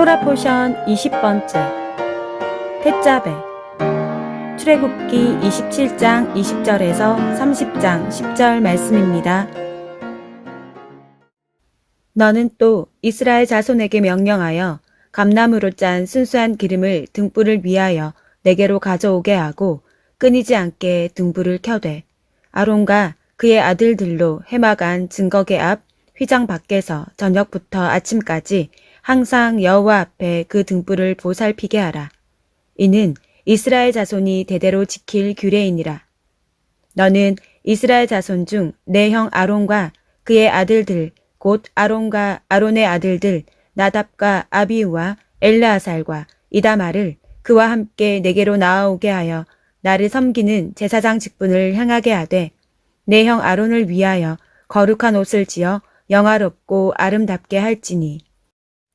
토라 포션 20번째 태자배 출애굽기 27장 20절에서 30장 10절 말씀입니다. 너는 또 이스라엘 자손에게 명령하여 감나무로 짠 순수한 기름을 등불을 위하여 내게로 가져오게 하고 끊이지 않게 등불을 켜되 아론과 그의 아들들로 해마간 증거계 앞 휘장 밖에서 저녁부터 아침까지 항상 여호와 앞에 그 등불을 보살피게 하라. 이는 이스라엘 자손이 대대로 지킬 규례이니라. 너는 이스라엘 자손 중 내 형 아론과 그의 아들들 곧 아론과 아론의 아들들 나답과 아비우와 엘르아살과 이다마를 그와 함께 내게로 나아오게 하여 나를 섬기는 제사장 직분을 향하게 하되 내 형 아론을 위하여 거룩한 옷을 지어 영화롭고 아름답게 할지니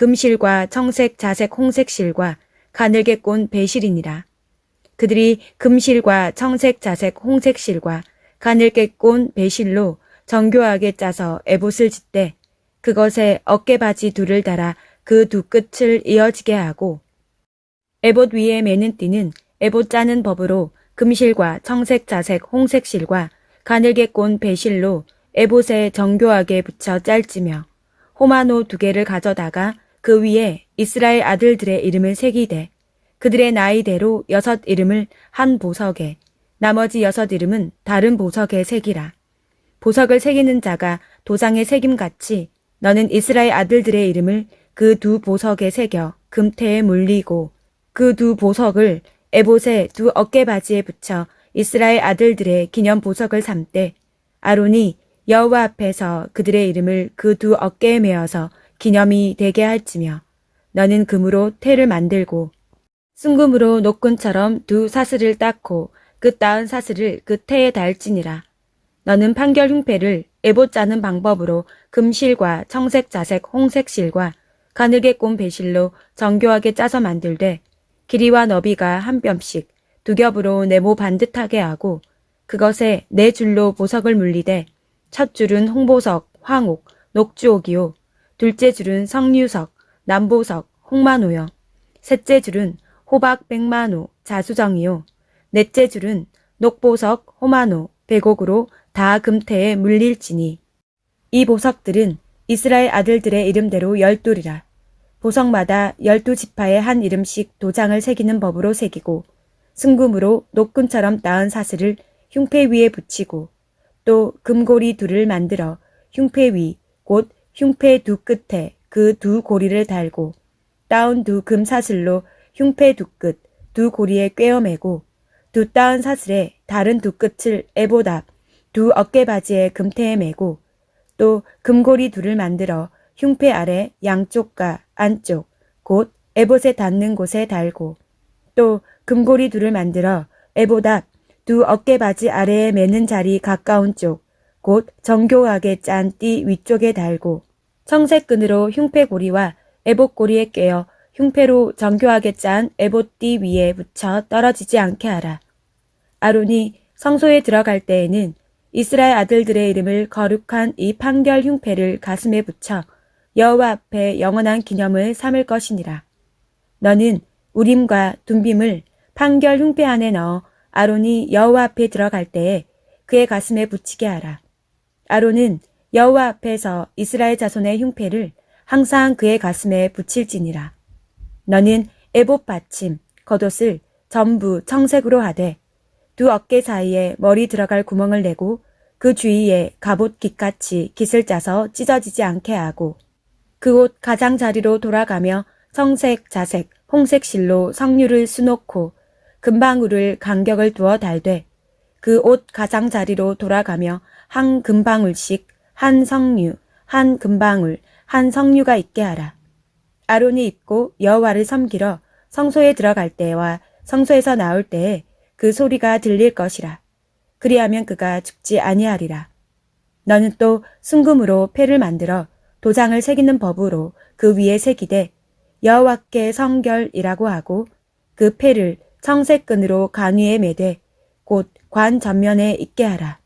금실과 청색, 자색, 홍색 실과 가늘게 꼰 배실이니라. 그들이 금실과 청색, 자색, 홍색 실과 가늘게 꼰 배실로 정교하게 짜서 에봇을 짓되 그것에 어깨바지 둘을 달아 그 두 끝을 이어지게 하고 에봇 위에 매는 띠는 에봇 짜는 법으로 금실과 청색, 자색, 홍색 실과 가늘게 꼰 배실로 에봇에 정교하게 붙여 짤지며 호마노 두 개를 가져다가 그 위에 이스라엘 아들들의 이름을 새기되 그들의 나이대로 여섯 이름을 한 보석에 나머지 여섯 이름은 다른 보석에 새기라. 보석을 새기는 자가 도장에 새김같이 너는 이스라엘 아들들의 이름을 그 두 보석에 새겨 금태에 물리고 그 두 보석을 에봇의 두 어깨바지에 붙여 이스라엘 아들들의 기념 보석을 삼되 아론이 여호와 앞에서 그들의 이름을 그 두 어깨에 메어서 기념이 되게 할지며 너는 금으로 태를 만들고 순금으로 노끈처럼 두 사슬을 닦고 그 따은 사슬을 그 태에 달지니라. 너는 판결 흉패를 에봇 짜는 방법으로 금실과 청색 자색 홍색 실과 가늘게 꼰 배실로 정교하게 짜서 만들되 길이와 너비가 한 뼘씩 두 겹으로 네모 반듯하게 하고 그것에 네 줄로 보석을 물리되 첫 줄은 홍보석, 황옥, 녹주옥이요 둘째 줄은 성류석, 남보석, 홍만호요. 셋째 줄은 호박 백만호, 자수정이요. 넷째 줄은 녹보석, 호만호, 백옥으로 다 금태에 물릴지니. 이 보석들은 이스라엘 아들들의 이름대로 열둘이라. 보석마다 열두 지파에 한 이름씩 도장을 새기는 법으로 새기고 승금으로 노끈처럼 따은 사슬을 흉패 위에 붙이고 또 금고리 둘을 만들어 흉패 위, 곧 흉패 두 끝에 그 두 고리를 달고 따온 두금 사슬로 흉패 두 끝, 두 고리에 꿰어매고 두 따은 사슬에 다른 두 끝을 에보답, 두 어깨바지에 금태에 매고 또 금고리 둘을 만들어 흉패 아래 양쪽과 안쪽, 곧 에봇에 닿는 곳에 달고 또 금고리 둘을 만들어 에보답, 두 어깨바지 아래에 매는 자리 가까운 쪽, 곧 정교하게 짠 띠 위쪽에 달고 청색끈으로 흉패고리와 에봇고리에 꿰어 흉패로 정교하게 짠 에봇띠 위에 붙여 떨어지지 않게 하라. 아론이 성소에 들어갈 때에는 이스라엘 아들들의 이름을 거룩한 이 판결 흉패를 가슴에 붙여 여호와 앞에 영원한 기념을 삼을 것이니라. 너는 우림과 둠빔을 판결 흉패 안에 넣어 아론이 여호와 앞에 들어갈 때에 그의 가슴에 붙이게 하라. 아론은 여호와 앞에서 이스라엘 자손의 흉패를 항상 그의 가슴에 붙일지니라. 너는 에봇 받침, 겉옷을 전부 청색으로 하되 두 어깨 사이에 머리 들어갈 구멍을 내고 그 주위에 갑옷 깃같이 깃을 짜서 찢어지지 않게 하고 그 옷 가장자리로 돌아가며 청색, 자색, 홍색 실로 석류를 수놓고 금방울을 간격을 두어 달되 그 옷 가장자리로 돌아가며 한 금방울씩 한 석류, 한 금방울, 한 석류가 있게 하라. 아론이 입고 여호와를 섬기러 성소에 들어갈 때와 성소에서 나올 때에 그 소리가 들릴 것이라. 그리하면 그가 죽지 아니하리라. 너는 또 순금으로 패를 만들어 도장을 새기는 법으로 그 위에 새기되 여호와께 성결이라고 하고 그 패를 청색끈으로 관 위에 매되 곧 관 전면에 있게 하라.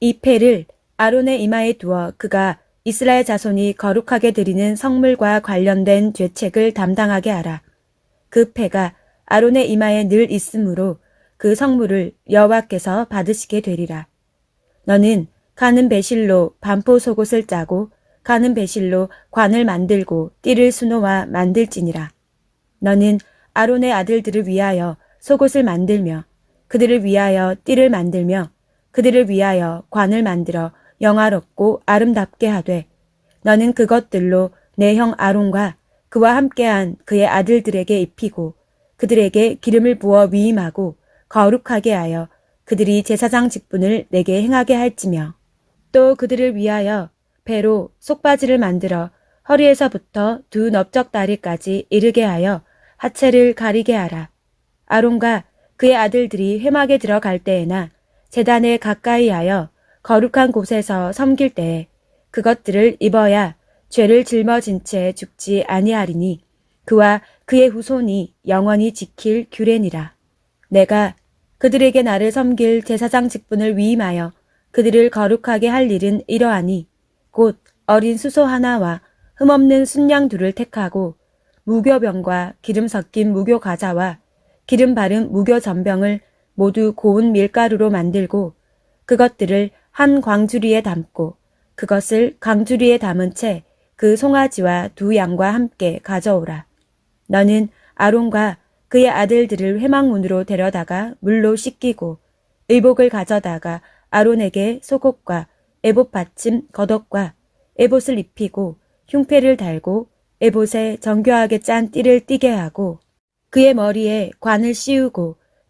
이 패를 아론의 이마에 두어 그가 이스라엘 자손이 거룩하게 드리는 성물과 관련된 죄책을 담당하게 하라. 그 패가 아론의 이마에 늘 있으므로 그 성물을 여호와께서 받으시게 되리라. 너는 가는 배실로 반포 속옷을 짜고 가는 배실로 관을 만들고 띠를 수놓아 만들지니라. 너는 아론의 아들들을 위하여 속옷을 만들며 그들을 위하여 띠를 만들며 그들을 위하여 관을 만들어 영화롭고 아름답게 하되 너는 그것들로 내 형 아론과 그와 함께한 그의 아들들에게 입히고 그들에게 기름을 부어 위임하고 거룩하게 하여 그들이 제사장 직분을 내게 행하게 할지며 또 그들을 위하여 배로 속바지를 만들어 허리에서부터 두 넓적 다리까지 이르게 하여 하체를 가리게 하라. 아론과 그의 아들들이 회막에 들어갈 때에나 재단에 가까이 하여 거룩한 곳에서 섬길 때에 그것들을 입어야 죄를 짊어진 채 죽지 아니하리니 그와 그의 후손이 영원히 지킬 규례니라. 내가 그들에게 나를 섬길 제사장 직분을 위임하여 그들을 거룩하게 할 일은 이러하니 곧 어린 수소 하나와 흠없는 순양 둘을 택하고 무교병과 기름 섞인 무교 과자와 기름 바른 무교 전병을 모두 고운 밀가루로 만들고 그것들을 한 광주리에 담고 그것을 광주리에 담은 채 그 송아지와 두 양과 함께 가져오라. 너는 아론과 그의 아들들을 회막문으로 데려다가 물로 씻기고 의복을 가져다가 아론에게 속옷과 에봇 받침 겉옷과 에봇을 입히고 흉패를 달고 에봇에 정교하게 짠 띠를 띠게 하고 그의 머리에 관을 씌우고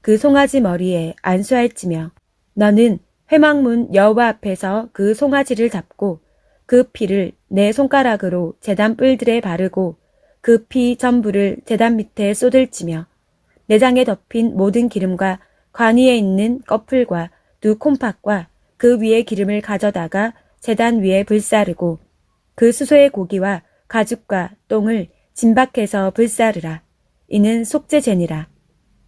그 송아지 머리에 안수할지며 너는 회막문 여호와 앞에서 그 송아지를 잡고 그 피를 내 손가락으로 재단 뿔들에 바르고 그 피 전부를 재단 밑에 쏟을지며 내장에 덮인 모든 기름과 관 위에 있는 꺼풀과 두 콩팥과 그 위에 기름을 가져다가 재단 위에 불사르고 그 수소의 고기와 가죽과 똥을 진박해서 불사르라. 이는 속죄제니라.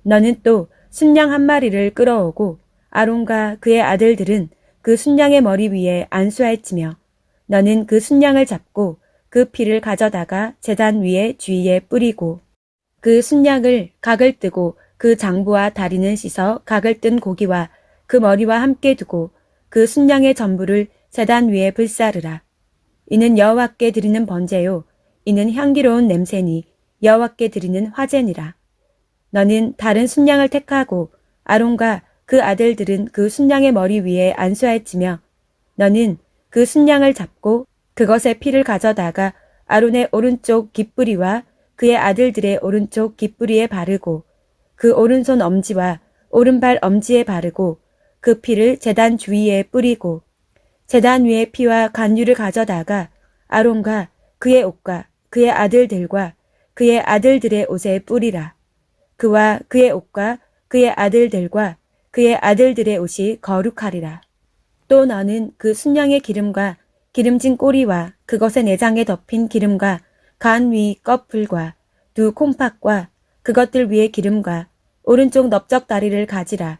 너는 또 순양 한 마리를 끌어오고 아론과 그의 아들들은 그 순양의 머리 위에 안수할지며 너는 그 순양을 잡고 그 피를 가져다가 재단 위에 주위에 뿌리고 그 순양을 각을 뜨고 그 장부와 다리는 씻어 각을 뜬 고기와 그 머리와 함께 두고 그 순양의 전부를 재단 위에 불사르라. 이는 여호와께 드리는 번제요. 이는 향기로운 냄새니 여호와께 드리는 화제니라. 너는 다른 순양을 택하고 아론과 그 아들들은 그 순양의 머리 위에 안수할지며 너는 그 순양을 잡고 그것의 피를 가져다가 아론의 오른쪽 깃뿌리와 그의 아들들의 오른쪽 깃뿌리에 바르고 그 오른손 엄지와 오른발 엄지에 바르고 그 피를 재단 주위에 뿌리고 재단 위에 피와 간유를 가져다가 아론과 그의 옷과 그의 아들들과 그의 아들들의 옷에 뿌리라. 그와 그의 옷과 그의 아들들과 그의 아들들의 옷이 거룩하리라. 또 너는 그 순양의 기름과 기름진 꼬리와 그것의 내장에 덮인 기름과 간 위 꺼풀과 두 콩팥과 그것들 위에 기름과 오른쪽 넓적 다리를 가지라.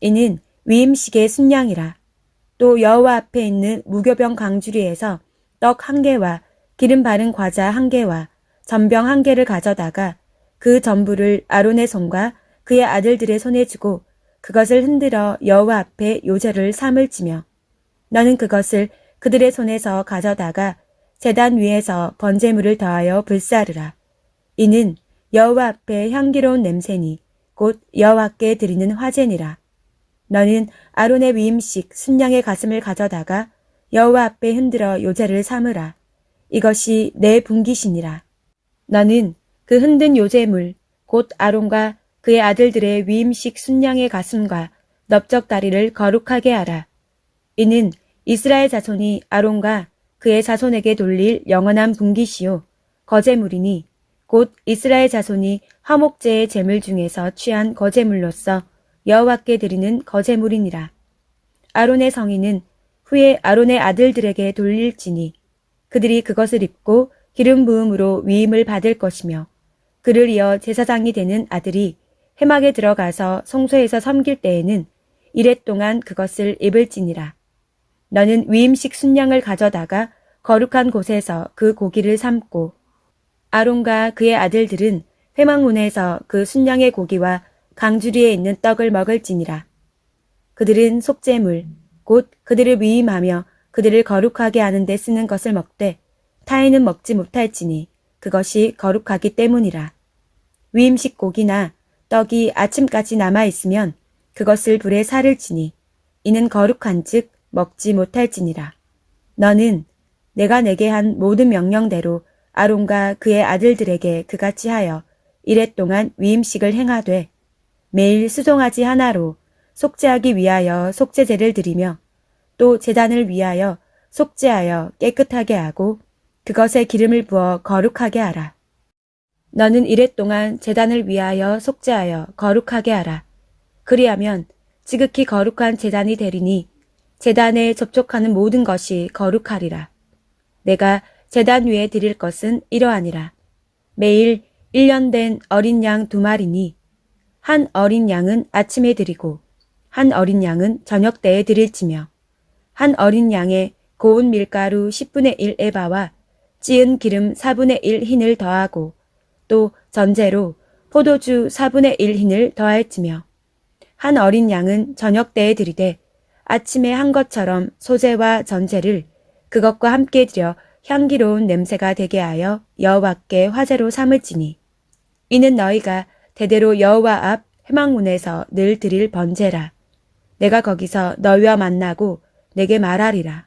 이는 위임식의 순양이라. 또 여호와 앞에 있는 무교병 강주리에서 떡 한 개와 기름 바른 과자 한 개와 전병 한 개를 가져다가 그 전부를 아론의 손과 그의 아들들의 손에 주고 그것을 흔들어 여호와 앞에 요제를 삼을 지며 너는 그것을 그들의 손에서 가져다가 재단 위에서 번제물을 더하여 불사르라. 이는 여호와 앞에 향기로운 냄새니 곧 여호와께 드리는 화제니라. 너는 아론의 위임식 순양의 가슴을 가져다가 여호와 앞에 흔들어 요제를 삼으라. 이것이 내 분기시니라. 너는 그 흔든 요제물 곧 아론과 그의 아들들의 위임식 순양의 가슴과 넓적 다리를 거룩하게 하라. 이는 이스라엘 자손이 아론과 그의 자손에게 돌릴 영원한 분기시요 거제물이니 곧 이스라엘 자손이 화목제의 제물 중에서 취한 거제물로서 여호와께 드리는 거제물이니라. 아론의 성인은 후에 아론의 아들들에게 돌릴지니 그들이 그것을 입고 기름 부음으로 위임을 받을 것이며 그를 이어 제사장이 되는 아들이 해막에 들어가서 성소에서 섬길 때에는 이랫동안 그것을 입을지니라. 너는 위임식 순양을 가져다가 거룩한 곳에서 그 고기를 삶고 아론과 그의 아들들은 회막문에서 그 순양의 고기와 강주리에 있는 떡을 먹을지니라. 그들은 속죄물, 곧 그들을 위임하며 그들을 거룩하게 하는 데 쓰는 것을 먹되 타인은 먹지 못할지니 그것이 거룩하기 때문이라. 위임식 고기나 떡이 아침까지 남아 있으면 그것을 불에 살을 치니 이는 거룩한즉 먹지 못할지니라. 너는 내가 내게 한 모든 명령대로 아론과 그의 아들들에게 그같이 하여 이랫 동안 위임식을 행하되 매일 수송아지 하나로 속죄하기 위하여 속죄제를 드리며 또 제단을 위하여 속죄하여 깨끗하게 하고 그것에 기름을 부어 거룩하게 하라. 너는 이랫 동안 제단을 위하여 속죄하여 거룩하게 하라. 그리하면 지극히 거룩한 제단이 되리니 제단에 접촉하는 모든 것이 거룩하리라. 내가 제단 위에 드릴 것은 이러하니라. 매일 1년 된 어린 양 두 마리니 한 어린 양은 아침에 드리고 한 어린 양은 저녁 때에 드릴지며 한 어린 양에 고운 밀가루 10분의 1 에바와 찌은 기름 4분의 1 흰을 더하고 또 전제로 포도주 4분의 1 흰을 더할지며 한 어린 양은 저녁 때에 드리되 아침에 한 것처럼 소재와 전제를 그것과 함께 드려 향기로운 냄새가 되게 하여 여호와께 화제로 삼을지니 이는 너희가 대대로 여호와 앞 회막문에서 늘 드릴 번제라. 내가 거기서 너희와 만나고 내게 말하리라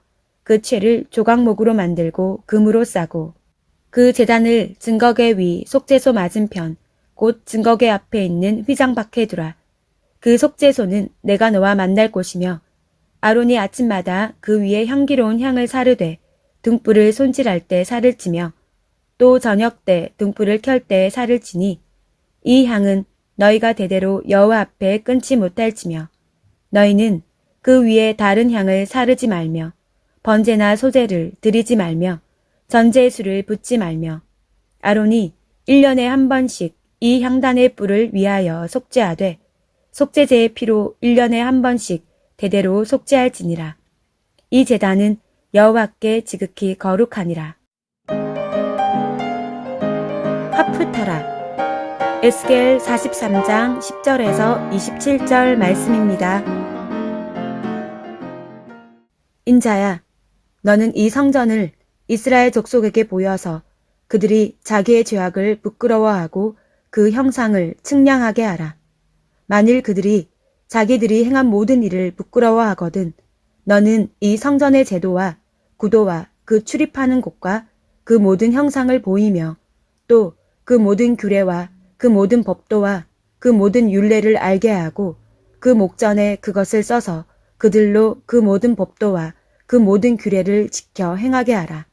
그 채를 조각목으로 만들고 금으로 싸고 그 재단을 증거계 위 속죄소 맞은편 곧 증거계 앞에 있는 휘장 밖에 두라. 그 속죄소는 내가 너와 만날 곳이며 아론이 아침마다 그 위에 향기로운 향을 사르되 등불을 손질할 때 살을 치며 또 저녁 때 등불을 켤 때 살을 치니 이 향은 너희가 대대로 여호와 앞에 끊지 못할지며 너희는 그 위에 다른 향을 사르지 말며 번제나 소제를 드리지 말며 전제수를 붓지 말며 아론이 1년에 한 번씩 이 향단의 뿔을 위하여 속죄하되 속죄제의 피로 1년에 한 번씩 대대로 속죄할지니라. 이 제단은 여호와께 지극히 거룩하니라. 하프타라 에스겔 43장 10절에서 27절 말씀입니다. 인자야, 너는 이 성전을 이스라엘 족속에게 보여서 그들이 자기의 죄악을 부끄러워하고 그 형상을 측량하게 하라. 만일 그들이 자기들이 행한 모든 일을 부끄러워하거든 너는 이 성전의 제도와 구도와 그 출입하는 곳과 그 모든 형상을 보이며 또 그 모든 규례와 그 모든 법도와 그 모든 율례를 알게 하고 그 목전에 그것을 써서 그들로 그 모든 법도와 그 모든 규례를 지켜 행하게 하라.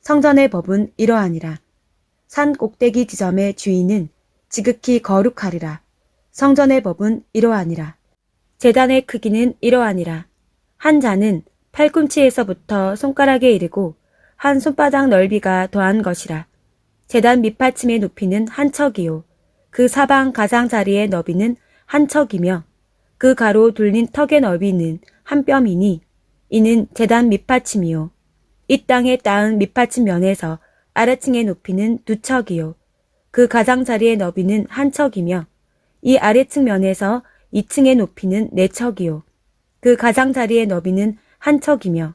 성전의 법은 이러하니라. 산 꼭대기 지점의 주인은 지극히 거룩하리라. 성전의 법은 이러하니라. 재단의 크기는 이러하니라. 한 잔은 팔꿈치에서부터 손가락에 이르고 한 손바닥 넓이가 더한 것이라. 재단 밑받침의 높이는 한 척이요. 그 사방 가장자리의 너비는 한 척이며 그 가로 둘린 턱의 너비는 한 뼘이니 이는 재단 밑받침이요. 이 땅에 닿은 밑받침 면에서 아래층의 높이는 두 척이요. 그 가장자리의 너비는 한 척이며 이 아래층 면에서 2층의 높이는 네 척이요. 그 가장자리의 너비는 한 척이며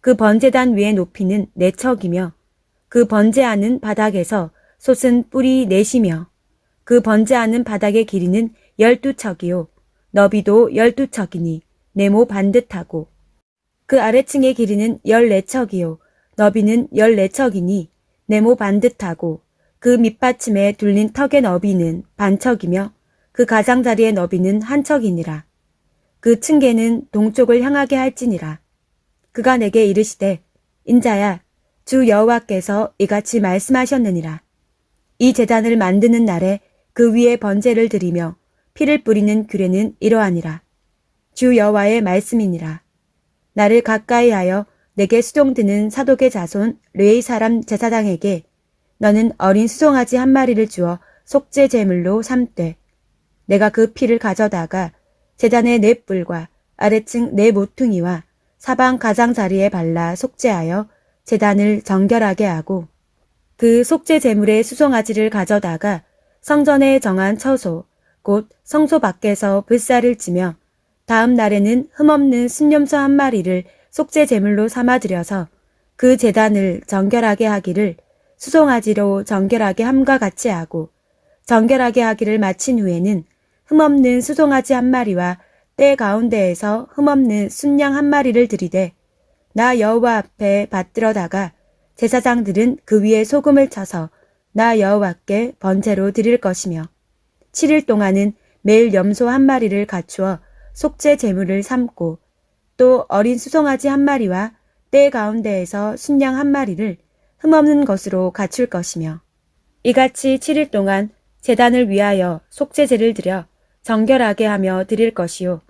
그 번제단 위의 높이는 네 척이며 그 번제하는 바닥에서 솟은 뿔이 넷이며 그 번제하는 바닥의 길이는 열두 척이요. 너비도 열두 척이니 네모 반듯하고 그 아래층의 길이는 열네 척이요. 너비는 열네 척이니 네모 반듯하고 그 밑받침에 둘린 턱의 너비는 반척이며 그 가장자리의 너비는 한 척이니라. 그 층계는 동쪽을 향하게 할지니라. 그가 내게 이르시되 인자야 주 여호와께서 이같이 말씀하셨느니라. 이 제단을 만드는 날에 그 위에 번제를 드리며 피를 뿌리는 규례는 이러하니라. 주 여호와의 말씀이니라. 나를 가까이 하여 내게 수종드는 사독의 자손 레이 사람 제사장에게 너는 어린 수송아지 한 마리를 주어 속죄 제물로 삼되 내가 그 피를 가져다가 제단의 네 뿔과 아래층 네 모퉁이와 사방 가장자리에 발라 속죄하여 제단을 정결하게 하고 그 속죄 제물의 수송아지를 가져다가 성전에 정한 처소 곧 성소 밖에서 불사를 치며 다음 날에는 흠없는 순념소 한 마리를 속죄 제물로 삼아들여서 그 제단을 정결하게 하기를 수송아지로 정결하게 함과 같이 하고 정결하게 하기를 마친 후에는 흠없는 수송아지 한 마리와 때 가운데에서 흠없는 순양 한 마리를 들이되 나 여호와 앞에 받들어다가 제사장들은 그 위에 소금을 쳐서 나 여호와께 번제로 드릴 것이며 7일 동안은 매일 염소 한 마리를 갖추어 속죄 제물을 삼고 또 어린 수송아지 한 마리와 때 가운데에서 순양 한 마리를 흠없는 것으로 갖출 것이며 이같이 7일 동안 재단을 위하여 속죄제를 드려 정결하게 하며 드릴 것이요.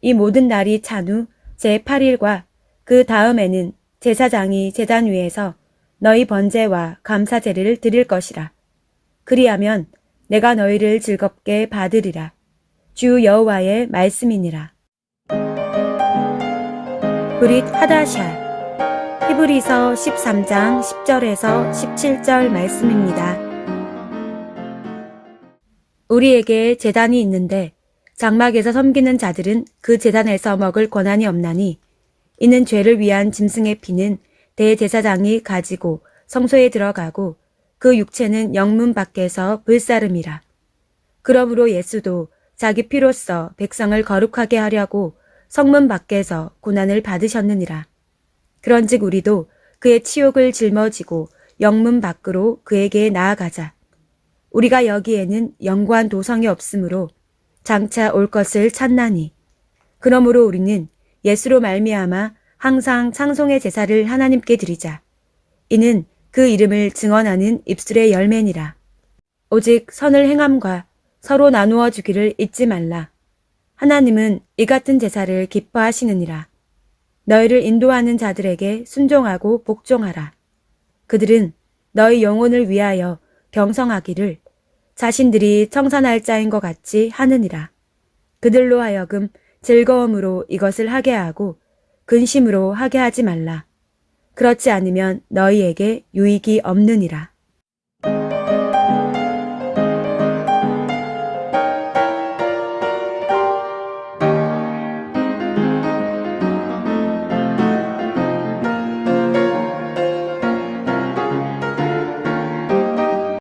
이 모든 날이 찬 후 제8일과 그 다음에는 제사장이 재단 위에서 너희 번제와 감사제를 드릴 것이라. 그리하면 내가 너희를 즐겁게 받으리라. 주 여호와의 말씀이니라. 브릿 하다샤 히브리서 13장 10절에서 17절 말씀입니다. 우리에게 재단이 있는데 장막에서 섬기는 자들은 그 재단에서 먹을 권한이 없나니 이는 죄를 위한 짐승의 피는 대제사장이 가지고 성소에 들어가고 그 육체는 영문 밖에서 불사름이라. 그러므로 예수도 자기 피로써 백성을 거룩하게 하려고 성문 밖에서 고난을 받으셨느니라. 그런즉 우리도 그의 치욕을 짊어지고 영문 밖으로 그에게 나아가자. 우리가 여기에는 영구한 도성이 없으므로 장차 올 것을 찾나니. 그러므로 우리는 예수로 말미암아 항상 창송의 제사를 하나님께 드리자. 이는 그 이름을 증언하는 입술의 열매니라. 오직 선을 행함과 서로 나누어 주기를 잊지 말라. 하나님은 이 같은 제사를 기뻐하시느니라. 너희를 인도하는 자들에게 순종하고 복종하라. 그들은 너희 영혼을 위하여 경성하기를 자신들이 청산할 자인 것 같이 하느니라. 그들로 하여금 즐거움으로 이것을 하게 하고 근심으로 하게 하지 말라. 그렇지 않으면 너희에게 유익이 없느니라.